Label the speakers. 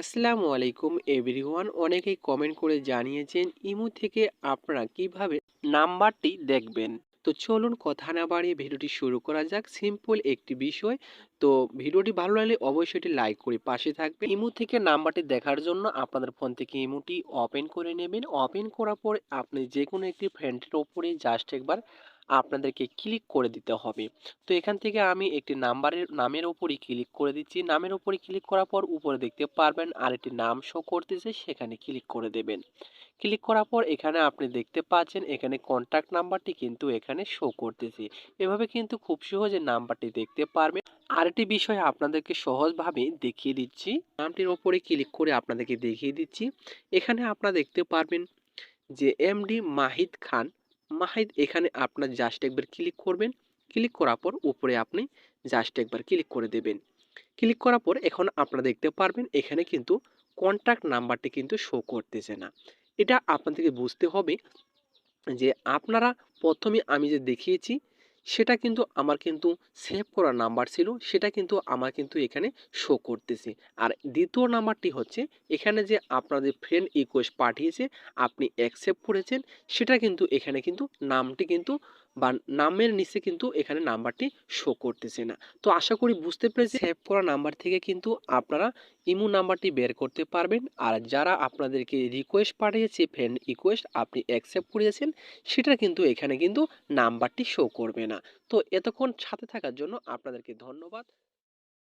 Speaker 1: আসসালামু আলাইকুম এভরিওয়ান। অনেকেই কমেন্ট করে জানিয়েছেন, ইমো থেকে আপনারা কীভাবে নাম্বারটি দেখবেন? তো চলুন কথা না বাড়িয়ে ভিডিওটি শুরু করা যাক। সিম্পল একটি বিষয়। তো ভিডিওটি ভালো লাগলে অবশ্যই এটি লাইক করে পাশে থাকবে ইমো থেকে নাম্বারটি দেখার জন্য আপনাদের ফোন থেকে ইমোটি ওপেন করে নেবেন। ওপেন করার পর আপনি যে কোনো একটি ফ্রেন্ডের ওপরে জাস্ট একবার আপনাদেরকে ক্লিক করে দিতে হবে। তো এখান থেকে আমি একটি নাম্বারের নামের উপরই ক্লিক করে দিচ্ছি। নামের উপরে ক্লিক করার পর উপরে দেখতে পারবেন আরেকটি নাম শো করতেছে, সেখানে ক্লিক করে দেবেন। ক্লিক করার পর এখানে আপনি দেখতে পাচ্ছেন এখানে কন্ট্যাক্ট নাম্বারটি কিন্তু এখানে শো করতেছে। এভাবে কিন্তু খুব সহজে নাম্বারটি দেখতে পারবেন। আরেকটি বিষয় আপনাদেরকে সহজভাবে দেখিয়ে দিচ্ছি। নামটির ওপরে ক্লিক করে আপনাদেরকে দেখিয়ে দিচ্ছি। এখানে আপনারা দেখতে পারবেন যে এমডি মাহিদ খান মাহিদ এখানে আপনার জাস্ট একবার ক্লিক করবেন। ক্লিক করার পর উপরে আপনি জাস্ট একবার ক্লিক করে দেবেন। ক্লিক করার পর এখন আপনারা দেখতে পারবেন এখানে কিন্তু কন্ট্যাক্ট নাম্বারটি কিন্তু শো করতেছে না। এটা আপনাদেরকে বুঝতে হবে যে আপনারা প্রথমে আমি যে দেখিয়েছি সেটা কিন্তু আমার কিন্তু সেভ করা নাম্বার ছিল, সেটা কিন্তু আমার কিন্তু এখানে শো করতেছে। আর দ্বিতীয় নাম্বারটি হচ্ছে, এখানে যে আপনাদের ফ্রেন্ড রিকোয়েস্ট পাঠিয়েছে, আপনি অ্যাকসেপ্ট করেছেন, সেটা কিন্তু এখানে কিন্তু নামটি কিন্তু বা নামের নিচে কিন্তু এখানে নাম্বারটি শো করতেছে না। তো আশা করি বুঝতে পেরেছি সেভ করা নাম্বার থেকে কিন্তু আপনারা ইমো নাম্বারটি বের করতে পারবেন। আর যারা আপনাদেরকে রিকোয়েস্ট পাঠিয়েছে ফ্রেন্ড রিকোয়েস্ট আপনি অ্যাকসেপ্ট করিয়েছেন, সেটা কিন্তু এখানে কিন্তু নাম্বারটি শো করবে না। তো এতক্ষণ সাথে থাকার জন্য আপনাদেরকে ধন্যবাদ।